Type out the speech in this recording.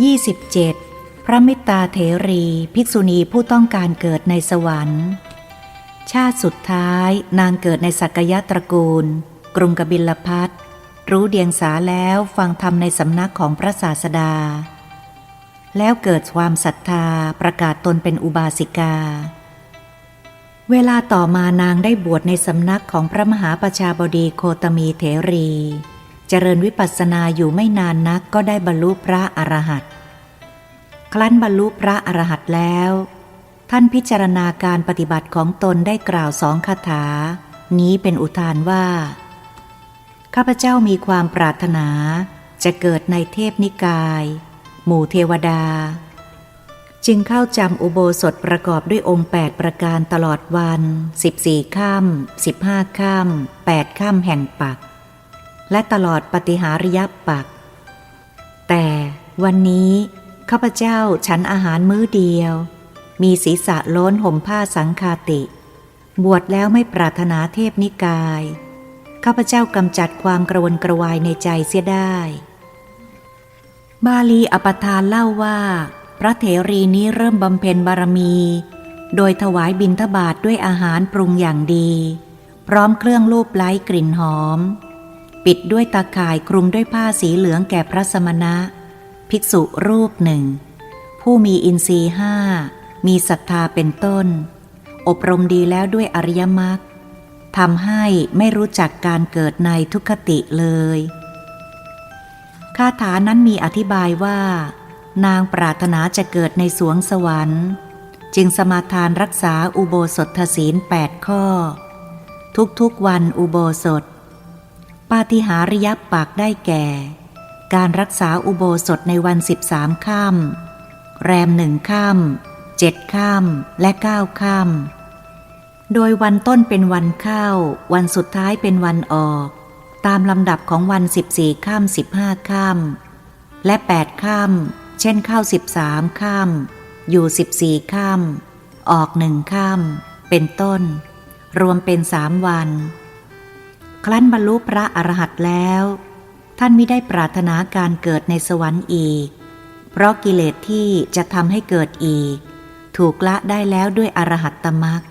27. พระมิตาเถรีภิกษุณีผู้ต้องการเกิดในสวรรค์ ชาติสุดท้ายนางเกิดในสักยะตระกูล กรุงกบิลพัทรู้เดียงสาแล้วฟังธรรมในสำนักของพระศาสดา แล้วเกิดความศรัทธาประกาศตนเป็นอุบาสิกา เวลาต่อมานางได้บวชในสำนักของพระมหาประชาบดีโคตมีเถรี เจริญวิปัสสนาอยู่ไม่นานนักก็ได้บรรลุพระอรหันต์ครั้นบรรลุพระอรหันต์แล้ว ท่านพิจารณาการปฏิบัติของตนได้กล่าวสองคาถา นี้เป็นอุทานว่าข้าพเจ้ามีความปรารถนาจะเกิดในเทพนิกาย หมู่เทวดา จึงเข้าจำอุโบสถประกอบด้วยองค์ 8 ประการตลอดวัน 14ค่ำ15ค่ำ8ค่ำแห่งปัก และตลอดปฏิหาริยปัก แต่วันนี้ข้าพเจ้าฉันอาหารมื้อเดียว มีศีรษะล้นห่มผ้าสังคาติ บวชแล้วไม่ปรารถนาเทพนิกาย ข้าพเจ้ากำจัดความกระวนกระวายในใจเสียได้ บาลีอปทานเล่าว่า พระเถรีนี้เริ่มบำเพ็ญบารมี โดยถวายบิณฑบาตด้วยอาหารปรุงอย่างดี พร้อมเครื่องลูบไล้กลิ่นหอม ปิดด้วยตาข่ายคลุมด้วยผ้าสีเหลืองแก่พระสมณะ ภิกษุรูปหนึ่ง ผู้มีอินทรีย์ห้า มีศรัทธาเป็นต้น อบรมดีแล้วด้วยอริยมรรคทำให้ไม่รู้จักการเกิดในทุกขติเลยคาถานั้นมีอธิบายว่า นางปรารถนาจะเกิดในสวงสวรรค์ จึงสมาทานรักษาอุโบสถศีลแปดข้อ ทุกๆวันอุโบสถ ปาฏิหาริยปักได้แก่ การรักษาอุโบสถในวันสิบสามค่ำแรมหนึ่งค่ำเจ็ดค่ำและเก้าค่ำโดยวันต้นเป็นวันเข้า วันสุดท้ายเป็นวันออก ตามลำดับของวันสิบสี่ค่ำสิบห้าค่ำและแปดค่ำเช่นเข้าสิบสามค่ำอยู่สิบสี่ค่ำออกหนึ่งค่ำเป็นต้น รวมเป็นสามวัน ครั้นบรรลุพระอรหันต์แล้ว ท่านไม่ได้ปรารถนาการเกิดในสวรรค์อีก เพราะกิเลสที่จะทำให้เกิดอีก ถูกละได้แล้วด้วยอรหัตตมรรค